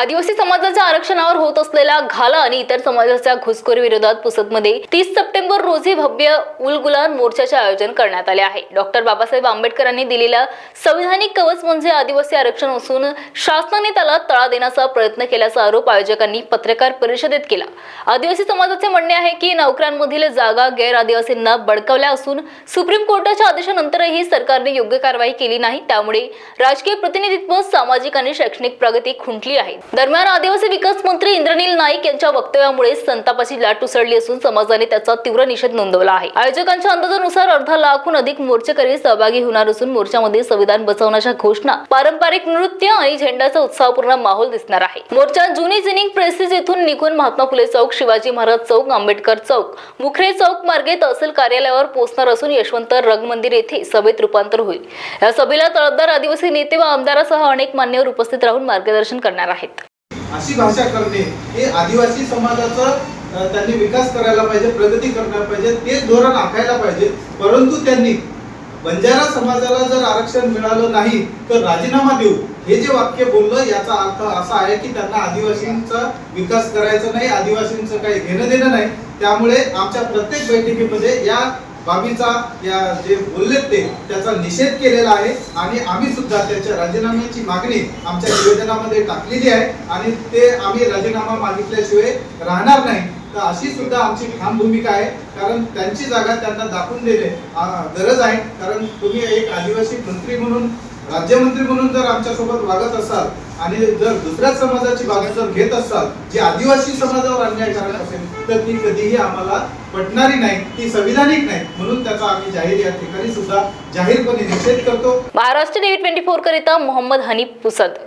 आदिवासी समाजाच्या आरक्षणावर होत असलेला घाला आणि इतर समाजाच्या घुसखोरी विरोधात पुसदमध्ये तीस सप्टेंबर रोजी भव्य उलगुलान मोर्चाचे आयोजन करण्यात आले आहे. डॉक्टर बाबासाहेब आंबेडकरांनी दिलेला संविधानिक कवच म्हणजे आदिवासी आरक्षण असून शासनाने त्याला तळा देण्याचा प्रयत्न केल्याचा आरोप आयोजकांनी पत्रकार परिषदेत केला. आदिवासी समाजाचे म्हणणे आहे की नोकऱ्यांमधील जागा गैर आदिवासींना बडकवल्या असून सुप्रीम कोर्टाच्या आदेशानंतरही सरकारने योग्य कारवाई केली नाही. त्यामुळे राजकीय प्रतिनिधित्व सामाजिक आणि शैक्षणिक प्रगती खुंटली आहे. दरम्यान आदिवासी विकास मंत्री इंद्रनील नाईक यांच्या वक्तव्यामुळे संतापाची लाट उसळली असून समाजाने त्याचा तीव्र निषेध नोंदवला आहे. आयोजकांच्या अंदाजानुसार अर्धा लाखहून अधिक मोर्चेकरी सहभागी होणार असून मोर्चामध्ये संविधान बचावण्याच्या घोषणा पारंपरिक नृत्य आणि झेंड्याचा उत्साहपूर्ण माहोल दिसणार आहे. मोर्चा जुनी जिनिंग प्रेसिस येथून निघून महात्मा फुले चौक शिवाजी महाराज चौक आंबेडकर चौक मुखरे चौक मार्गे तहसील कार्यालयावर पोहोचणार असून यशवंत रंग मंदिर येथे सभेत रूपांतर होईल. या सभेला तळपदार आदिवासी नेते व आमदारासह अनेक मान्यवर उपस्थित राहून मार्गदर्शन करणार आहेत. अशी भाषा करणे हे आदिवासी समाजाचा त्यांनी विकास करायला पाहिजे प्रगती करायला पाहिजे तेच धोरण आखायला पाहिजे. परंतु त्यांनी बंजारा समाजाला जर आरक्षण मिळालं नाही तर राजीनामा देऊ. हे जे वाक्य बोललं याचा अर्थ असा आहे की त्यांना आदिवासींचा विकास करायचा नाही आदिवासींचं काही घेणं देणं नाही. त्यामुळे आमच्या प्रत्येक बैठकीमध्ये या बाबीचा या जे बोललेत ते त्याचा निषेध केलेला आहे आणि आम्ही सुद्धा त्याच्या राजीनाम्याची मागणी आमच्या निवेदनामध्ये टाकलेली आहे आणि ते आम्ही राजीनामा मागितल्याशिवाय राहणार नाही. तर अशी सुद्धा आमची ठाम भूमिका आहे. कारण त्यांची जागा त्यांना दाखवून देणे गरज आहे. कारण तुम्ही एक आदिवासी मंत्री म्हणून राज्यमंत्री म्हणून जर आमच्यासोबत वागत असाल आणि जर दुसऱ्या समाजाची बाजू जर घेत असाल जी आदिवासी समाजावर अन्याय करत असेल तर ती कधीही आम्हाला पटणारी नाही ती संविधानिक नाही. म्हणून त्याचा आम्ही जाहीर या ठिकाणी सुद्धा जाहीरपणे निषेध करतो. महाराष्ट्र टीव्ही ट्वेंटी फोर करिता मोहम्मद हनीफ पुसद